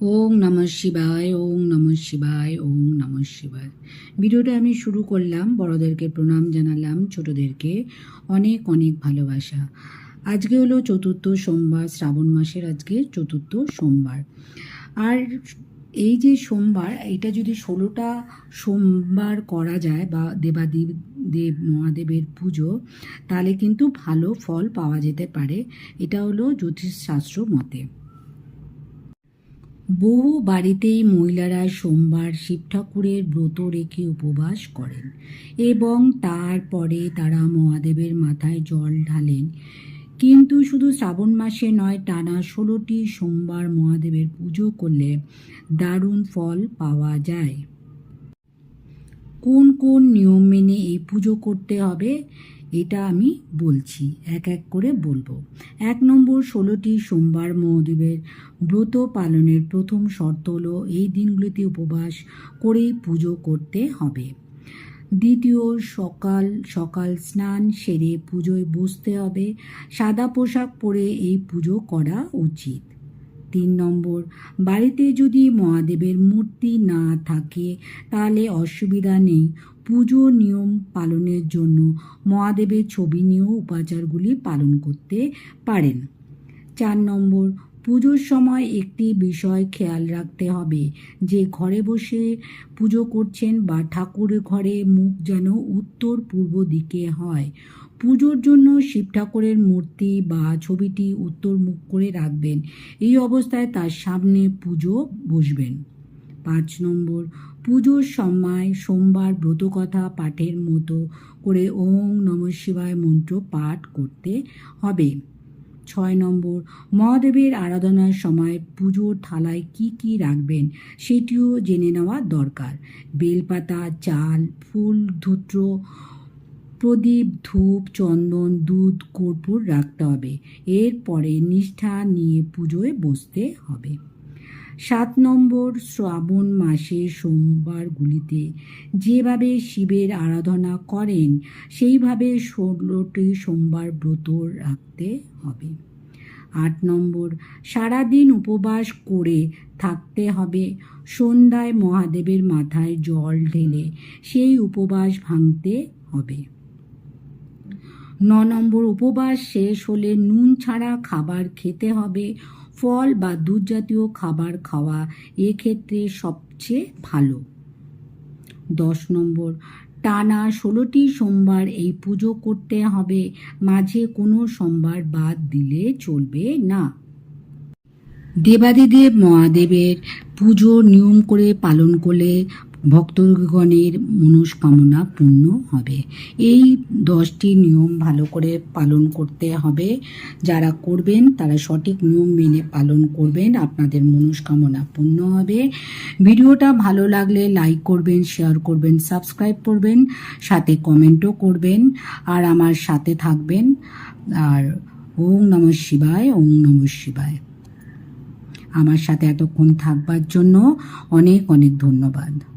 ওং নম শিবায় ওং নম শিবায় ওং নম শিবায়। ভিডিওটা আমি শুরু করলাম, বড়দেরকে প্রণাম জানালাম, ছোটদেরকে অনেক অনেক ভালোবাসা। আজকে হলো চতুর্থ সোমবার, শ্রাবণ মাসের আজকে চতুর্থ সোমবার। আর এই যে সোমবার এটা যদি ষোলোটা সোমবার করা যায় বা দেবাদেব, দেব, মহাদেবের পুজো, তাহলে কিন্তু ভালো ফল পাওয়া যেতে পারে। এটা হলো জ্যোতিষশাস্ত্র মতে। বহু বাড়িতেই মহিলারা সোমবার শিব ঠাকুরের ব্রত রেখে উপবাস করেন এবং তারপরে তারা মহাদেবের মাথায় জল ঢালেন। কিন্তু শুধু শ্রাবণ মাসে নয়, টানা ষোলোটি সোমবার মহাদেবের পুজো করলে দারুণ ফল পাওয়া যায়। কোন কোন নিয়ম মেনে এই পুজো করতে হবে, এটা আমি বলছি, এক এক করে বলব। এক নম্বর, ষোলোটি সোমবার মহাদেবের ব্রত পালনের প্রথম শর্ত হলো এই দিনগুলিতে উপবাস করেই পুজো করতে হবে। দ্বিতীয়, সকাল সকাল স্নান সেরে পুজোয় বসতে হবে। সাদা পোশাক পরে এই পুজো করা উচিত। তিন নম্বর। বাড়িতে যদি মহাদেবের মূর্তি না থাকে, তাহলে অসুবিধা নেই। পুজো নিয়ম পালনের জন্য মহাদেবের ছবি নিয়েও উপাচারগুলি পালন করতে পারেন। চার নম্বর, পুজোর সময় একটি বিষয় খেয়াল রাখতে হবে। যে ঘরে বসে পুজো করছেন বা ঠাকুর ঘরে মুখ যেন উত্তর পূর্ব দিকে হয়। পুজোর জন্য শিব ঠাকুরের মূর্তি বা ছবিটি উত্তর মুখ করে রাখবেন। এই অবস্থায় তার সামনে পুজো বসবেন। পাঁচ নম্বর, পুজোর সময় সোমবার ব্রতকথা পাঠের মতো করে ওং নম শিবায় মন্ত্র পাঠ করতে হবে। ছয় নম্বর, মহাদেবের আরাধনার সময় পুজোর থালায় কি কি রাখবেন সেটিও জেনে নেওয়া দরকার। বেলপাতা, চাল, ফুল, ধূত্র প্রদীপ, ধূপ, চন্দন, দুধ, কর্পূর রাখতে হবে। এরপরে নিষ্ঠা নিয়ে পুজোয় বসতে হবে। সাত নম্বর শ্রাবণ মাসে সোমবারগুলিতে যেভাবে শিবের আরাধনা করেন, সেইভাবে ষোলোটি সোমবার ব্রত রাখতে হবে। আট নম্বর, সারাদিন উপবাস করে থাকতে হবে। সন্ধ্যায় মহাদেবের মাথায় জল ঢেলে সেই উপবাস ভাঙতে হবে। ন নম্বর উপবাস শেষ হলে নুন ছাড়া খাবার খেতে হবে। ফল বা দুধ জাতীয় খাবার খাওয়া এক্ষেত্রে সবচেয়ে ভালো। দশ নম্বর, টানা ষোলোটি সোমবার এই পুজো করতে হবে। মাঝে কোনো সোমবার বাদ দিলে চলবে না। দেবাদিদেব মহাদেবের পুজো নিয়ম করে পালন করলে ভক্তগণের মনস্কামনা পূর্ণ হবে। এই দশটি নিয়ম ভালো করে পালন করতে হবে। যারা করবেন, তারা সঠিক নিয়ম মেনে পালন করবেন, আপনাদের মনস্কামনা পূর্ণ হবে। ভিডিওটা ভালো লাগলে লাইক করবেন শেয়ার করবেন সাবস্ক্রাইব করবেন, সাথে কমেন্টও করবেন, আর আমার সাথে থাকবেন। আর ওং নম শিবায় ওং নম শিবায়। আমার সাথে এতক্ষণ থাকবার জন্য অনেক অনেক ধন্যবাদ।